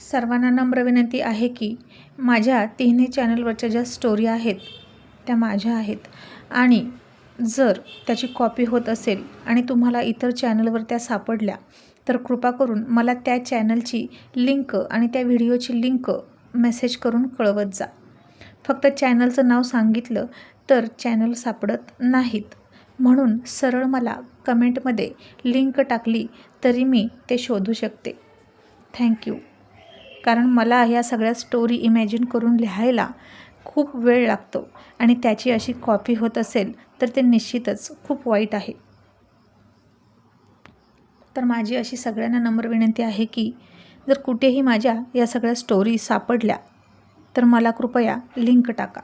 सर्वांना नम्र विनंती आहे की माझ्या तिन्ही चॅनलवरच्या ज्या स्टोरी आहेत त्या माझ्या आहेत. आणि जर त्याची कॉपी होत असेल आणि तुम्हाला इतर चॅनलवर त्या सापडल्या तर कृपा करून मला त्या चॅनलची लिंक आणि त्या व्हिडिओची लिंक मेसेज करून कळवत जा. फक्त चॅनलचं नाव सांगितलं तर चॅनल सापडत नाहीत. म्हणून सरळ मला कमेंटमध्ये लिंक टाकली तरी मी ते शोधू शकते. थँक्यू कारण मला ह्या सगळ्या स्टोरी इमॅजिन करून लिहायला खूप वेळ लागतो. आणि त्याची अशी कॉपी होत असेल तर ते निश्चितच खूप वाईट आहे. तर माझी अशी सगळ्यांना नम्र विनंती आहे की जर कुठेही माझ्या या सगळ्या स्टोरी सापडल्या तर मला कृपया लिंक टाका.